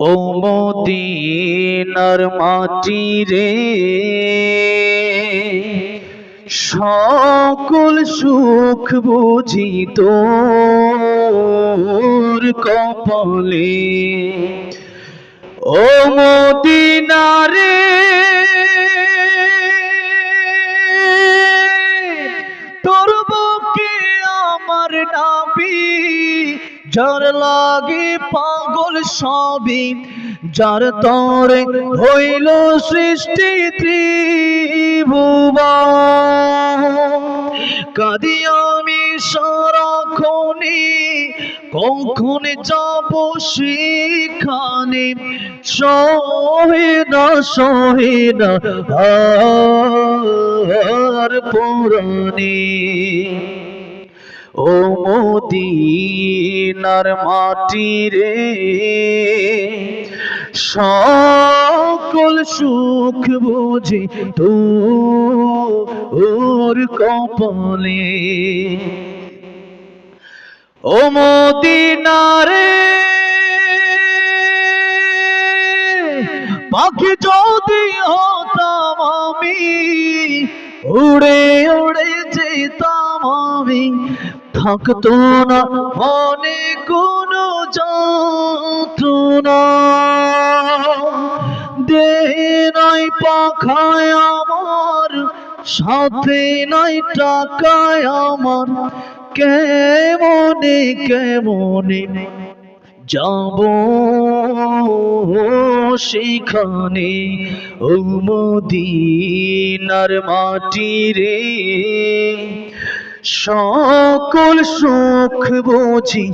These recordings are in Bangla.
ও মদিনার মাটি রে সকল সুখ বুঝি তোর কপলে। ও মদিনারে যার লাগে পাগল সবই, যার তরে হইল সৃষ্টি ত্রিভুবন কাদি আমি সারাক্ষণে কখন যাব সেখানে। সহে না সহে না ও মদিনার মাটি রে, সকল সুখ বুঝি তো ওর কপালে। ও মদিনারে পাখি যদি হতাম আমি, উড়ে থাকতো না মনে কোনো যন্ত্রণা। দে নাই পাখায় আমার, সাথে নাই টাকায় আমার। কেমনে কেমনে যাব সেখানে? ও মদিনার মাটি রে সকল সুখ বুঝি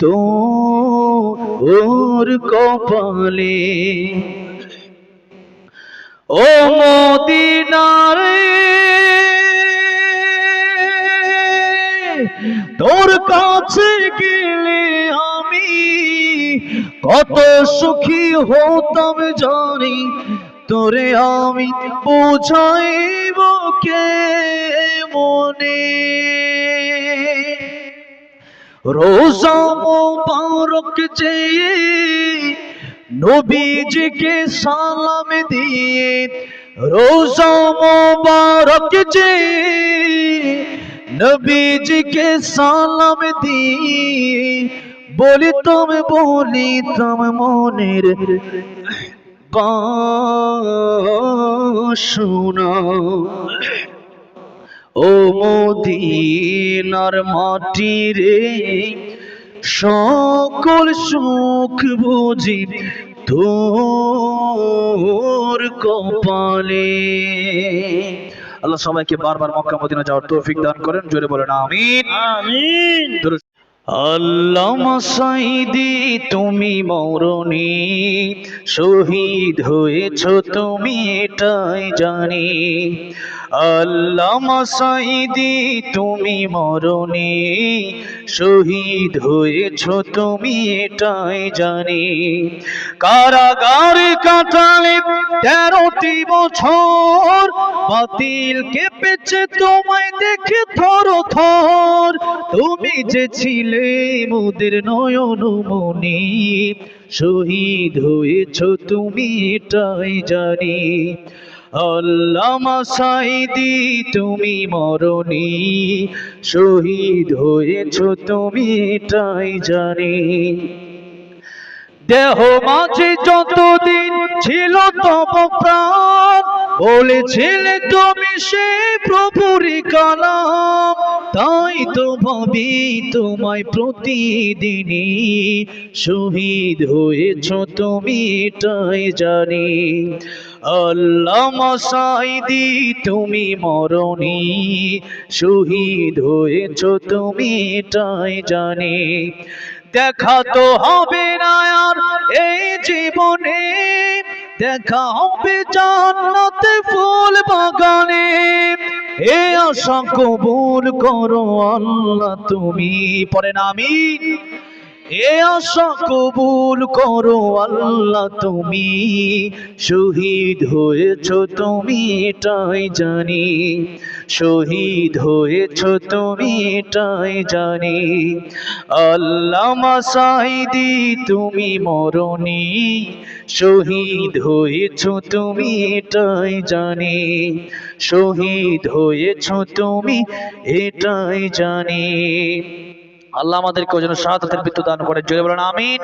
তো ওর কপালে। ও মদিনারে তোর কাছে গেলে আমি কত সুখী হতাম জানি তোরে আমি বোঝাইব কে মনে? রোজা মোবারক চেয়ে নবীজিকে সালাম দিয়ে, রোজা মোবারক চেয়ে নবীজিকে সালাম দিয়ে, বলিতাম বলিতাম মনের বাসনা ও মদিনার মাটি রে সকল সুখ বুঝি তোর কপালে। আল্লাহ সবাইকে বারবার মক্কা মদিনা যাওয়ার তৌফিক দান করেন জোরে বলেন আমিন। আমিন। আল্লাহ সাইদি, তুমি মরণি। শহীদ হয়েছ তুমি, এটাই জানি। আল্লাহ সাইদি, তুমি মরণি। শহীদ হয়েছ তুমি, এটাই জানি। কারাগারে কাটালে তেরোটি বছর, বাতিল কেঁপেছে তোমায় দেখে থর থর তুমি যে ছিলে মোদের নয়ন মনি, শহীদ হয়েছ তুমি এটাই জানি। আল্লামা তুমি মরণি শহীদ হয়েছ তুমি এটাই জানি। দেহ মাঝে যতদিন ছিল তব প্রাণ, বলেছিলে তুমি সে প্রভুরি কালাম। তাই তো ভাবি তোমায় প্রতিদিনই শহীদ হয়েছ তুমি, এটাই জানি। আল্লাহ সাইদি তুমি মরণি, শহীদ হয়েছ তুমি, এটাই জানি। দেখা তো হবে না আর এই জীবনে, দেখা হবে জান্নাতে ফুল বাগানে। এ আশা কবুল করো আল্লাহ তুমি পরে না আমিন। আশা কবুল করো আল্লাহ, তুমি শহীদ হয়েছ, তুমি এটাই জানি। শহীদ হয়েছ, তুমি এটাই জানি। আল্লাহ মাসাইদি তুমি মরণি। শহীদ হয়েছ, তুমি এটাই জানি। শহীদ হয়েছ, তুমি এটাই জানি। আল্লাহ আমাদেরকে ওই জন্য শাহাদাতের মৃত্যু দান করে। জোরে বলেন আমিন।